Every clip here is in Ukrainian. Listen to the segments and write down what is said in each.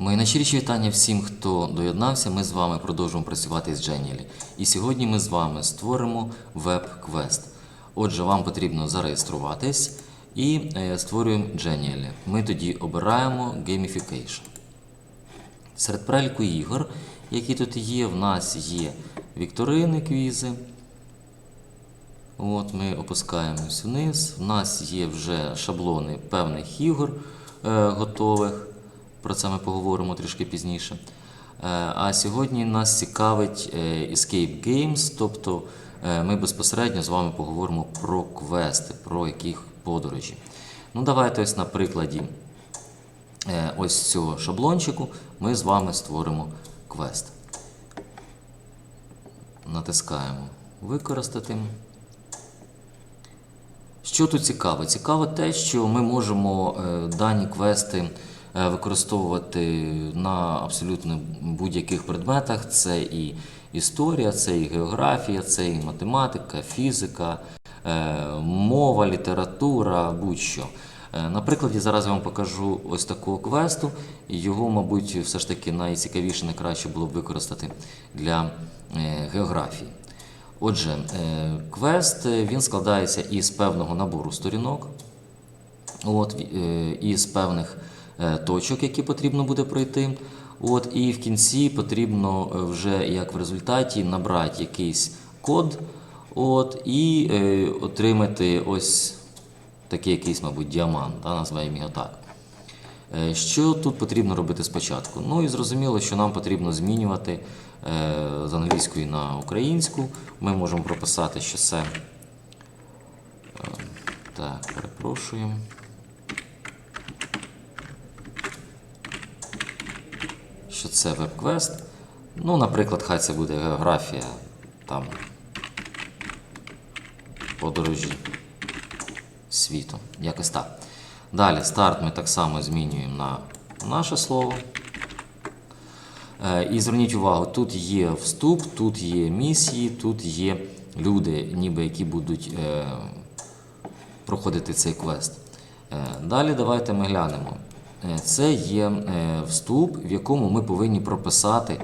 Мої найщиріші вітання всім, хто доєднався. Ми з вами продовжуємо працювати з Genially. І сьогодні ми з вами створимо веб-квест. Отже, вам потрібно зареєструватись і е, створюємо Genially. Ми тоді обираємо Gamification. Серед переліку ігор, які тут є, в нас є вікторини, квізи. От Ми опускаємось вниз. В нас є вже шаблони певних ігор е, готових. Про це ми поговоримо трішки пізніше. Е, а сьогодні нас цікавить е, Escape Games, тобто е, ми безпосередньо з вами поговоримо про квести, про яких подорожі. Ну, давайте ось на прикладі ось цього шаблончику ми з вами створимо квест. Натискаємо Використати. Що тут цікаво? Цікаво те, що ми можемо дані квести використовувати на абсолютно будь-яких предметах. Це і історія, це і географія, це і математика, фізика, е, мова, література, будь-що. Е, На прикладі зараз я вам покажу ось такого квесту. Його, мабуть, все ж таки найцікавіше, найкраще було б використати для е, географії. Отже, е, квест е, він складається із певного набору сторінок, от, е, із певних е, точок, які потрібно буде пройти. От, і в кінці потрібно е, вже як в результаті набрати якийсь код от, і е, отримати ось такий якийсь, мабуть, діамант, да, називаємо його так. Е, Що тут потрібно робити спочатку? Ну і зрозуміло, що нам потрібно змінювати е, з англійської на українську. Ми можемо прописати, що це. е, Так, перепрошуємо. Що це веб-квест. Ну, наприклад, хай це буде географія там подорожі світу. Якось так. Далі старт ми так само змінюємо на наше слово. Е, І зверніть увагу, тут є вступ, тут є місії, тут є люди, ніби які будуть е, проходити цей квест. Е, Далі давайте ми глянемо. Е, Це є е, вступ, в якому ми повинні прописати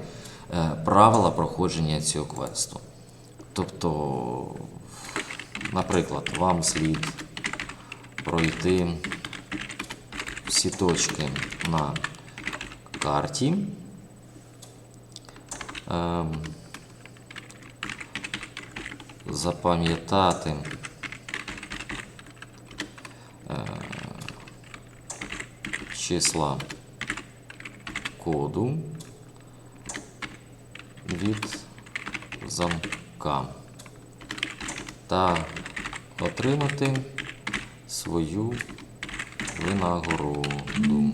е, правила проходження цього квесту. Тобто, наприклад, вам слід пройти всі точки на карті. Ем, запам'ятати числа коду від замка та отримати свою винагороду.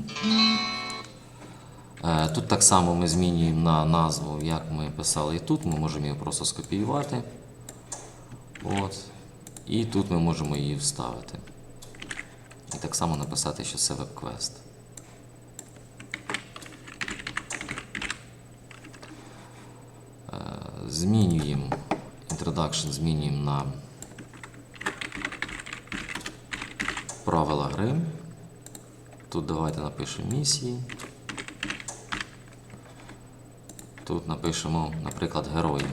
Е, Тут так само ми змінюємо на назву, як ми писали і тут. Ми можемо її просто скопіювати. От. І тут ми можемо її вставити. І так само написати, що це веб-квест. Змінюємо introduction, змінюємо на правила гри. Тут давайте напишемо місії. Тут напишемо, наприклад, герої.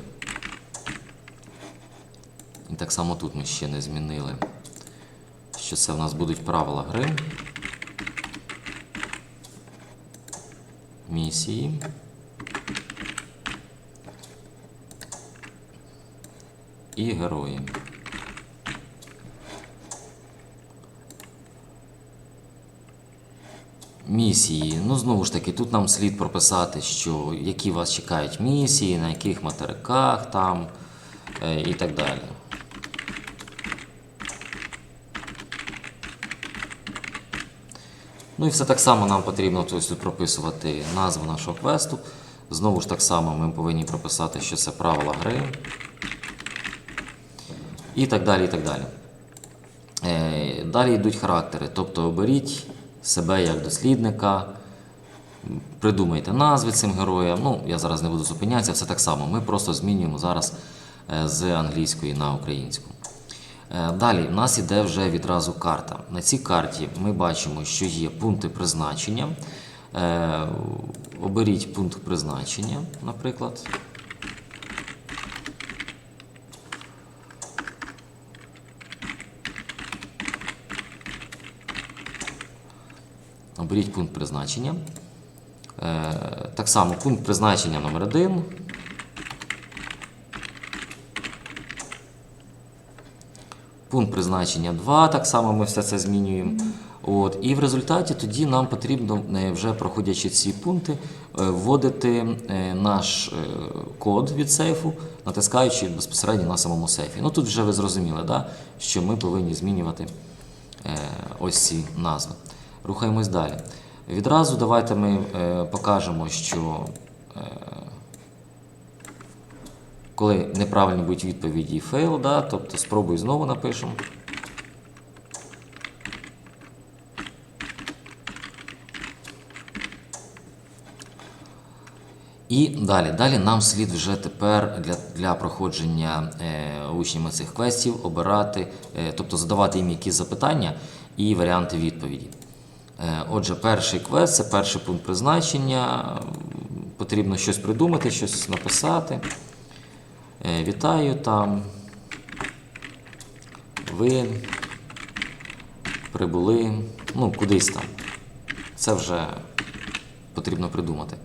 І так само тут ми ще не змінили, що це в нас будуть правила гри. Місії. І герої. Місії. Ну, знову ж таки, тут нам слід прописати, що які вас чекають місії, на яких материках там е, і так далі. Ну і все так само нам потрібно тут прописувати назву нашого квесту. Знову ж так само ми повинні прописати, що це правила гри. І так далі. і так далі. Е, Далі йдуть характери. Тобто оберіть себе як дослідника, придумайте назви цим героям. Ну, я зараз не буду зупинятися, все так само. Ми просто змінюємо зараз е, з англійської на українську. Е, Далі в нас іде вже відразу карта. На цій карті ми бачимо, що є пункти призначення. Оберіть пункт призначення, наприклад. Оберіть пункт призначення. Е, так само пункт призначення номер 1 Пункт призначення 2, так само ми все це змінюємо. От, і в результаті тоді нам потрібно, е, вже проходячи ці пункти, е, вводити наш код від сейфу, натискаючи безпосередньо на самому сейфі. Ну тут вже ви зрозуміли, да, що ми повинні змінювати ось ці назви. Рухаємось далі. Відразу давайте ми е, покажемо, що е, коли неправильні будуть відповіді фейл, да, тобто спробуй знову напишемо. І далі. Далі нам слід вже тепер для, для проходження е, учнями цих квестів обирати, е, тобто задавати їм якісь запитання і варіанти відповіді. Е, отже, перший квест це перший пункт призначення. Потрібно щось придумати, щось написати. Е, Вітаю там. Ви прибули, ну, кудись там. Це вже потрібно придумати.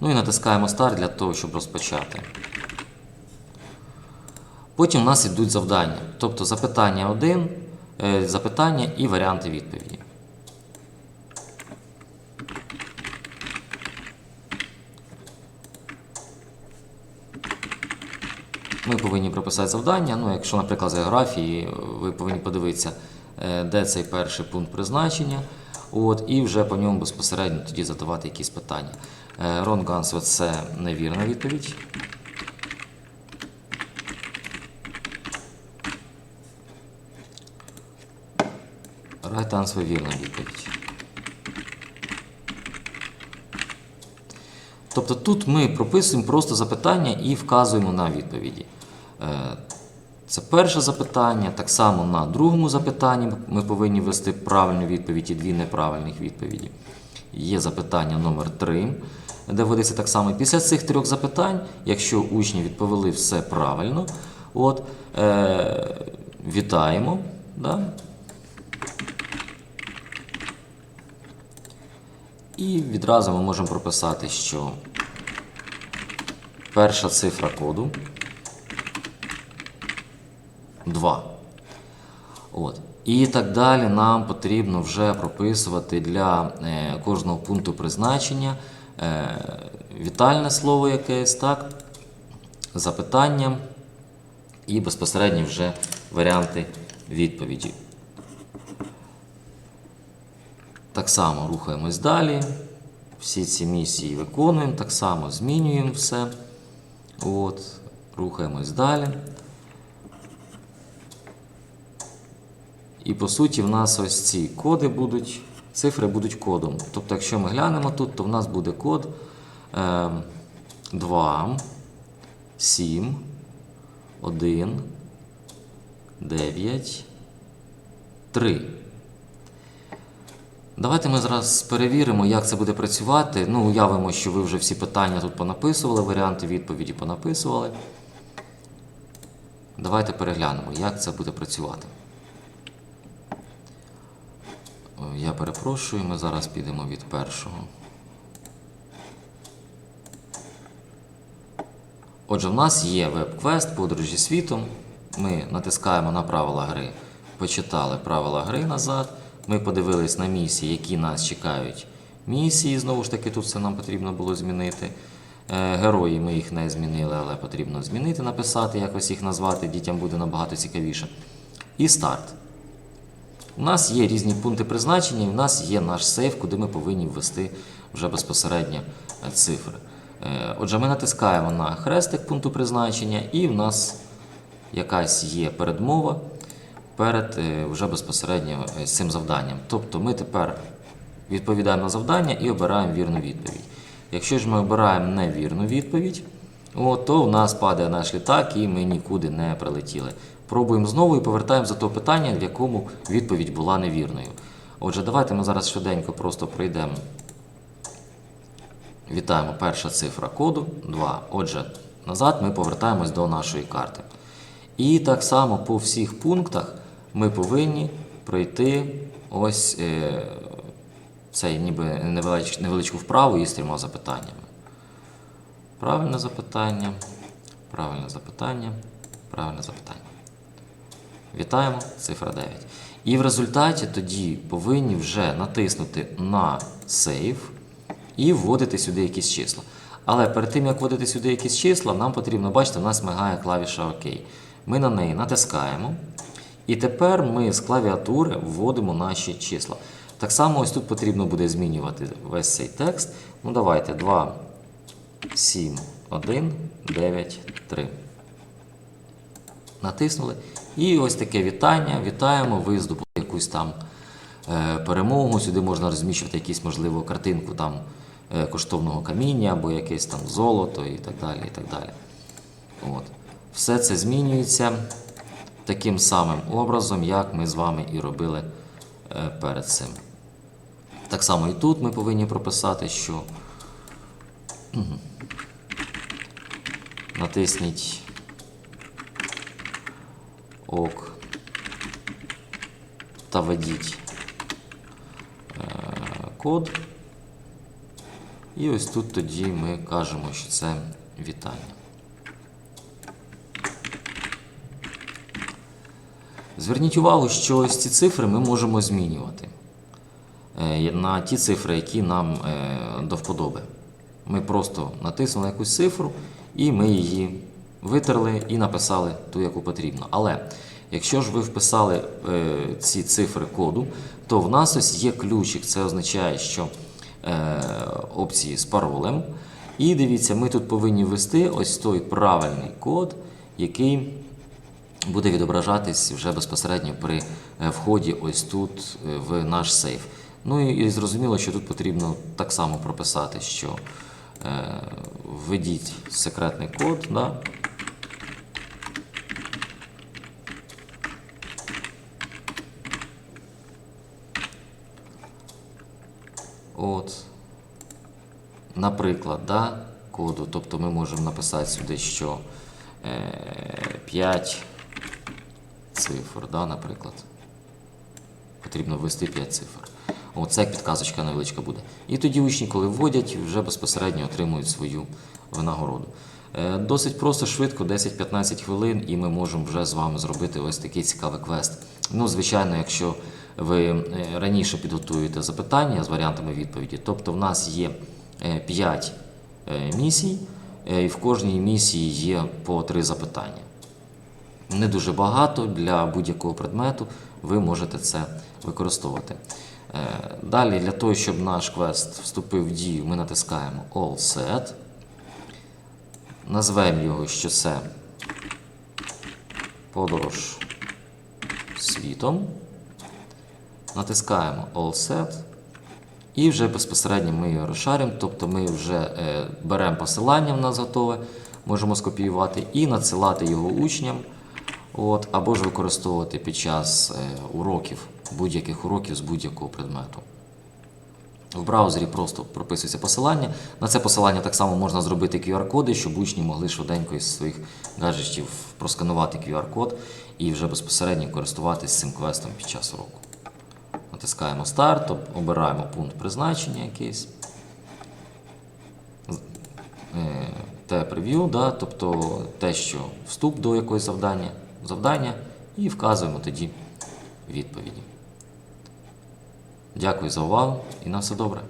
Ну і натискаємо старт для того, щоб розпочати. Потім у нас йдуть завдання. Тобто запитання 1, е, запитання і варіанти відповіді. Ми повинні прописати завдання. Ну, якщо, наприклад, з географії, ви повинні подивитися, е, де цей перший пункт призначення. От, і вже по ньому безпосередньо тоді задавати якісь питання. Е, Wrong answer – це невірна відповідь. Answer – вірна відповідь. Тобто тут ми прописуємо просто запитання і вказуємо на відповіді. Це перше запитання. Так само на другому запитанні ми повинні ввести правильну відповідь і дві неправильних відповіді. Є запитання номер 3 де вводиться так само. Після цих трьох запитань, якщо учні відповіли все правильно, от, е, вітаємо. Да? І відразу ми можемо прописати, що перша цифра коду 2. От. І так далі нам потрібно вже прописувати для е, кожного пункту призначення е, вітальне слово якесь, так, запитання і безпосередньо вже варіанти відповіді. Так само рухаємось далі. Всі ці місії виконуємо, так само змінюємо все. От, рухаємось далі. І по суті, в нас ось ці коди будуть, цифри будуть кодом. Тобто, якщо ми глянемо тут, то в нас буде код е, 2, 7, 1, 9, 3. Давайте ми зараз перевіримо, як це буде працювати. Ну, уявимо, що ви вже всі питання тут понаписували, варіанти відповіді понаписували. Давайте переглянемо, як це буде працювати. Я перепрошую, ми зараз підемо від першого. Отже, в нас є веб-квест подорожі світом. Ми натискаємо на правила гри, почитали правила гри назад. Ми подивились на місії, які нас чекають місії. Знову ж таки, тут все нам потрібно було змінити. Е, Герої ми їх не змінили, але потрібно змінити, написати, якось їх назвати. Дітям буде набагато цікавіше. І старт. У нас є різні пункти призначення, і в нас є наш сейф, куди ми повинні ввести вже безпосередньо е, цифри. Е, Отже, ми натискаємо на хрестик пункту призначення, і в нас якась є передмова перед е, вже безпосередньо цим завданням. Тобто ми тепер відповідаємо на завдання і обираємо вірну відповідь. Якщо ж ми обираємо невірну відповідь, то в нас падає наш літак і ми нікуди не прилетіли. Пробуємо знову і повертаємо за того питання, в якому відповідь була невірною. Отже, давайте ми зараз швиденько просто пройдемо Вітаємо перша цифра коду 2. Отже, назад ми повертаємось до нашої карти. І так само по всіх пунктах ми повинні пройти ось е, цей ніби невелич, невеличку вправу із трьома запитаннями. Правильне запитання, правильне запитання, правильне запитання. Вітаємо, цифра 9. І в результаті тоді повинні вже натиснути на Save і вводити сюди якісь числа. Але перед тим, як вводити сюди якісь числа, нам потрібно, бачите, у нас мигає клавіша ОК. Ми на неї натискаємо. І тепер ми з клавіатури вводимо наші числа. Так само ось тут потрібно буде змінювати весь цей текст. Ну давайте 2, 7, 1, 9, 3. Натиснули. І ось таке вітання. Вітаємо, ви здобули якусь там е, перемогу. Сюди можна розміщувати якісь, можливо, картинку там е, коштовного каміння або якесь там золото і так далі. і так далі. От. Все це змінюється таким самим образом, як ми з вами і робили е, перед цим. Так само і тут ми повинні прописати, що натисніть ок та введіть е, код. І ось тут тоді ми кажемо, що це вітання. Зверніть увагу, що ось ці цифри ми можемо змінювати е, на ті цифри, які нам е, до вподоби. Ми просто натиснули якусь цифру і ми її витерли і написали ту, яку потрібно. Але якщо ж ви вписали е, ці цифри коду, то в нас ось є ключик. Це означає, що е, опції з паролем. І дивіться, ми тут повинні ввести ось той правильний код, який буде відображатись вже безпосередньо при е, вході ось тут в наш сейф. Ну і, зрозуміло, що тут потрібно так само прописати, що введіть секретний код. Да? От, наприклад, да, коду. Тобто ми можемо написати сюди, що е, 5 цифр, да, наприклад. Потрібно ввести 5 цифр. Оце підказочка невеличка буде. І тоді учні, коли вводять, вже безпосередньо отримують свою винагороду. Е, Досить просто, швидко, 10-15 хвилин, і ми можемо вже з вами зробити ось такий цікавий квест. Ну, звичайно, якщо ви е, раніше підготуєте запитання з варіантами відповіді, тобто в нас є 5 місій, е, і в кожній місії є по 3 запитання. Не дуже багато для будь-якого предмету ви можете це використовувати. Е, Далі, для того, щоб наш квест вступив в дію, ми натискаємо All Set. Назвемо його, що це подорож світом. Натискаємо All Set. І вже безпосередньо ми його розшаримо, тобто ми вже е, беремо посилання в нас готове, можемо скопіювати і надсилати його учням, от, або ж використовувати під час е, уроків, будь-яких уроків з будь-якого предмету. В браузері просто прописується посилання. На це посилання так само можна зробити QR-коди, щоб учні могли швиденько із своїх гаджетів просканувати QR-код і вже безпосередньо користуватися цим квестом під час уроку. Натискаємо старт, обираємо пункт призначення якийсь. Е, Те прев'ю, да, тобто те, що вступ до якогось завдання, завдання, і вказуємо тоді відповіді. Дякую за увагу і на все добре.